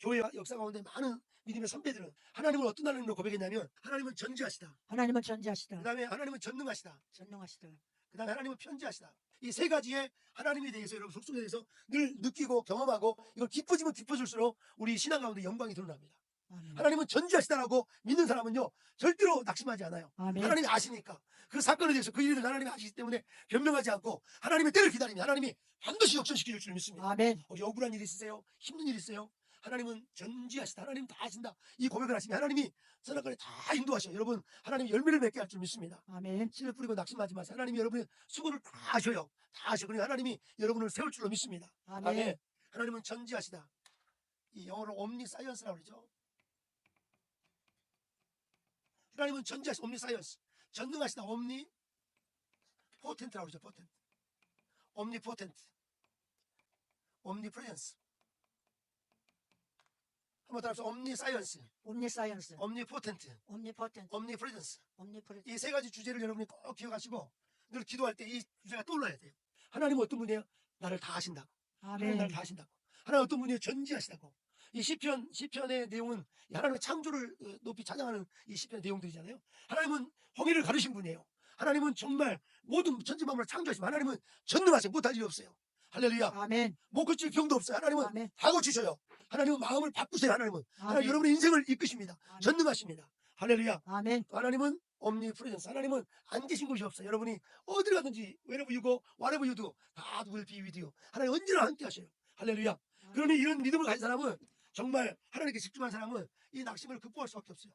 교회 역사 가운데 많은 믿음의 선배들은 하나님을 어떤 하나님으로 고백했냐면 하나님은 전지하시다. 하나님은 전지하시다. 그 다음에 하나님은 전능하시다. 전능하시다. 그 다음에 하나님은 편지하시다. 이 세 가지의 하나님에 대해서 여러분 속성에 대해서 늘 느끼고 경험하고 이걸 깊어지면 깊어질수록 우리 신앙 가운데 영광이 드러납니다. 아멘. 하나님은 전지하시다라고 믿는 사람은요 절대로 낙심하지 않아요. 아멘. 하나님이 아시니까 그 사건에 대해서 그 일을 하나님이 아시기 때문에 변명하지 않고 하나님의 때를 기다리면 하나님이 반드시 역전시켜 줄줄 믿습니다. 아멘. 혹시 억울한 일 있으세요? 힘든 일 있어요? 하나님은 전지하시다. 하나님 다 아신다. 이 고백을 하시면 하나님이 선악간에 다 인도하셔요. 여러분 하나님이 열매를 맺게 할 줄 믿습니다. 아멘. 씨를 뿌리고 낙심하지 마세요. 하나님이 여러분의 수고를 다 하셔요. 다 하셔. 그러니 하나님이 여러분을 세울 줄로 믿습니다. 아멘. 아멘. 하나님은 전지하시다. 이 영어로 옴니 사이언스라고 그러죠. 하나님은 전지하시다. 옴니 사이언스. 전능하시다. 옴니 포텐트라고 그러죠. 포텐트. 옴니 포텐트. 옴니 프레젠스. 한번 따라서 옴니 사이언스, 옴니사이언스. 옴니 포텐트, 옴니포텐트. 옴니 프레젠스. 옴니프레. 이세 가지 주제를 여러분이 꼭 기억하시고 늘 기도할 때 이 주제가 떠올라야 돼요. 하나님은 어떤 분이에요? 나를 다 아신다고. 하나님 아멘. 나를 다 아신다고. 하나님 어떤 분이에요? 전지하시다고. 이 시편 시편의 내용은 하나님의 창조를 어, 높이 찬양하는 이 시편의 내용들이잖아요. 하나님은 홍해를 가르신 분이에요. 하나님은 정말 모든 천지만물을 창조하시면 하나님은 전능하세요. 못할 일이 없어요. 할렐루야. 아멘. 못 고칠 병도 없어요. 하나님은 아멘. 다 고치셔요. 하나님은 마음을 바꾸세요. 하나님은 하나님 아멘. 여러분의 인생을 이끄십니다. 아멘. 전능하십니다. 할렐루야. 아멘. 하나님은 omni presence. 하나님은 안 계신 곳이 없어요. 여러분이 어디를 가든지 wherever you go, whatever you do, God will be with you. 하나님 언제나 함께 하셔요. 할렐루야. 그러니 이런 믿음을 가진 사람은 정말 하나님께 집중한 사람은 이 낙심을 극복할 수밖에 없어요.